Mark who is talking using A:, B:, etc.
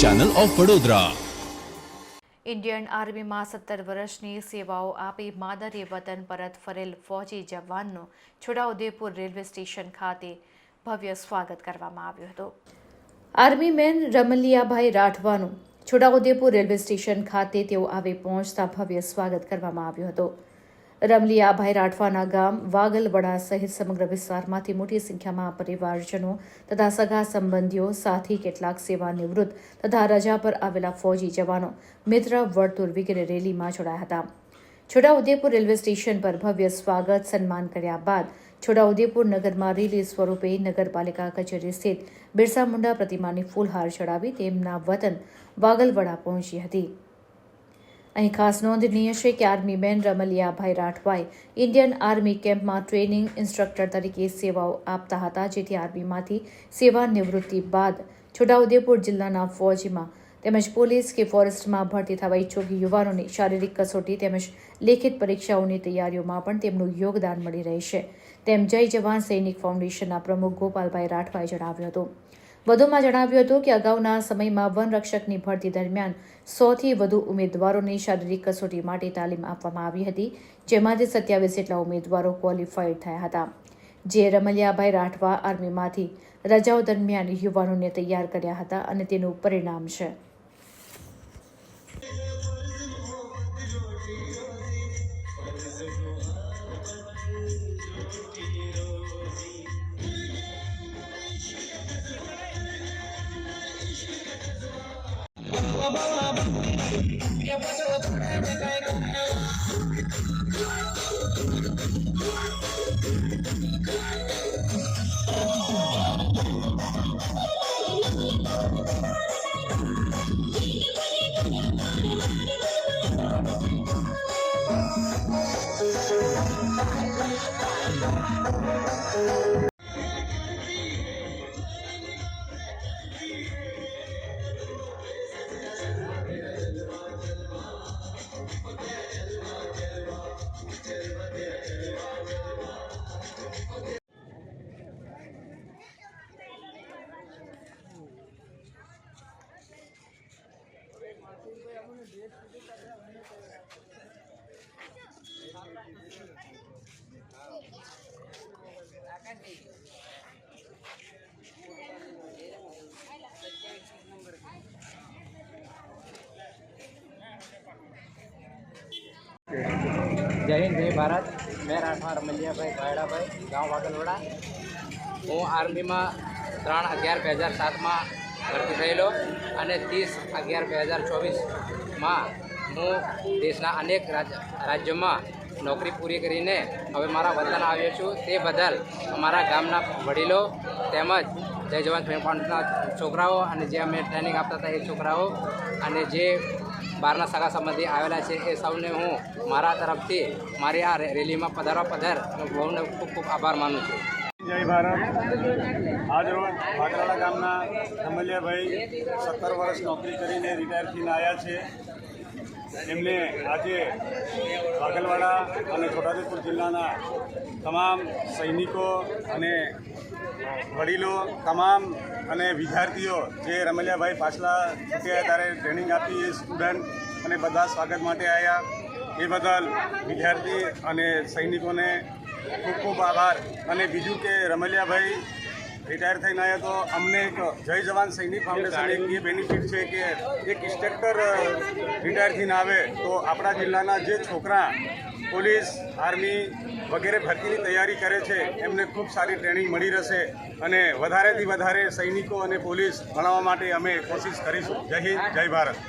A: Channel of Vadodara
B: Indian આર્મીમાં સત્તર વર્ષની સેવાઓ આપી માદરે વતન પરત ફરેલ ફૌજી જવાનનું છોટાઉદેપુર રેલવે સ્ટેશન ખાતે ભવ્ય સ્વાગત કરવામાં આવ્યું હતું. આર્મી મેન રમલિયાભાઈ રાઠવાનું છોટાઉદેપુર રેલવે સ્ટેશન ખાતે તેઓ આવી પહોંચતા ભવ્ય સ્વાગત કરવામાં આવ્યું હતું. રમલિયાભાઈ રાઠવાના ગામ વાગલવડા સહિત સમગ્ર વિસ્તારમાંથી મોટી સંખ્યામાં પરિવારજનો તથા સગા સંબંધીઓ સાથી કેટલાક સેવાનિવૃત્ત તથા રજા પર આવેલા ફૌજી જવાનો મિત્ર વર્તુળ વગેરે રેલીમાં જોડાયા હતા. છોટાઉદેપુર રેલવે સ્ટેશન પર ભવ્ય સ્વાગત સન્માન કર્યા બાદ છોટાઉદેપુર નગરમાં રેલી સ્વરૂપે નગરપાલિકા કચેરી સ્થિત બિરસા મુંડા પ્રતિમાની ફૂલહાર ચડાવી તેમના વતન વાગલવડા પહોંચી હતી. અહીં ખાસ નોંધનીય છે કે આર્મી મેન રમલિયાભાઈ રાઠવાએ ઇન્ડિયન આર્મી કેમ્પમાં ટ્રેનિંગ ઇન્સ્ટ્રક્ટર તરીકે સેવાઓ આપતા હતા, જેથી આર્મીમાંથી સેવા નિવૃત્તિ બાદ છોટાઉદેપુર જિલ્લાના ફૌજમાં તેમજ પોલીસ કે ફોરેસ્ટમાં ભરતી થવા ઈચ્છુક યુવાનોની શારીરિક કસોટી તેમજ લેખિત પરીક્ષાઓની તૈયારીઓમાં પણ તેમનું યોગદાન મળી રહેશે. તેમ જય જવાન સૈનિક ફાઉન્ડેશનના પ્રમુખ ગોપાલભાઈ રાઠવાએ જણાવ્યું હતું. વધુમાં જણાવ્યું હતું કે અગાઉના સમયમાં વનરક્ષકની ભરતી દરમિયાન સોથી વધુ ઉમેદવારોની શારીરિક કસોટી માટે તાલીમ આપવામાં આવી હતી જેમાંથી સત્યાવીસ જેટલા ઉમેદવારો ક્વોલિફાઈડ થયા હતા. જે રમલિયાભાઈ રાઠવા આર્મીમાંથી રજાઓ દરમિયાન યુવાનોને તૈયાર કર્યા હતા અને તેનું પરિણામ છે.
C: Yo paso otro જય હિન્દ જય ભારત મેં રાઠવા રમલિયાભાઈ ગાયડાભાઈ ગામ વાગલવડા હું આર્મીમાં ત્રણ અગિયાર બે હજાર સાતમાં ભરતી થયેલો અને ત્રીસ અગિયાર બે હજાર ચોવીસમાં હું દેશના અનેક રાજ, રાજ્યોમાં નોકરી પૂરી કરીને હવે મારા વતન આવ્યો છું. તે બદલ અમારા ગામના વડીલો તેમજ જય જવાન ફિલ્મ છોકરાઓ અને જે અમે ટ્રેનિંગ આપતા હતા એ છોકરાઓ અને જે બહારના સગા સંબંધી આવેલા છે એ સૌને હું મારા તરફથી મારી આ રેલીમાં પધારવા પધાર બહુને ખૂબ ખૂબ આભાર માનું છું.
D: જય ભારત. આજ ભાગરાળા ગામના રમલિયાભાઈ સત્તર વર્ષ નોકરી કરીને રિટાયર થઈને આવ્યા છે. એમને આજે વાગલવાડા અને છોટાઉદેપુર જિલ્લાના તમામ સૈનિકો અને વડીલો, તમામ અને વિદ્યાર્થીઓ જે રમલિયાભાઈ પાછલા છૂટ્યા ત્યારે ટ્રેનિંગ આપી એ સ્ટુડન્ટ અને બધા સ્વાગત માટે આવ્યા એ બદલ વિદ્યાર્થી અને સૈનિકોને ખૂબ ખૂબ આભાર. અને બીજું કે રમલિયાભાઈ રિટાયર થઈને આવ્યા તો અમને એક જય જવાન સૈનિક ફાઉન્ડેશન એક એ બેનિફિટ છે કે એક ઇન્સ્ટ્રક્ટર રિટાયર થઈને આવે તો આપણા જિલ્લાના જે છોકરા પોલીસ, આર્મી વગેરે ભરતીની તૈયારી કરે છે, એમને ખૂબ સારી ટ્રેનિંગ મળી રહેશે અને વધારેથી વધારે સૈનિકો અને પોલીસ ભણાવવા માટે અમે કોશિશ કરીશું. જય હિન્દ, જય ભારત.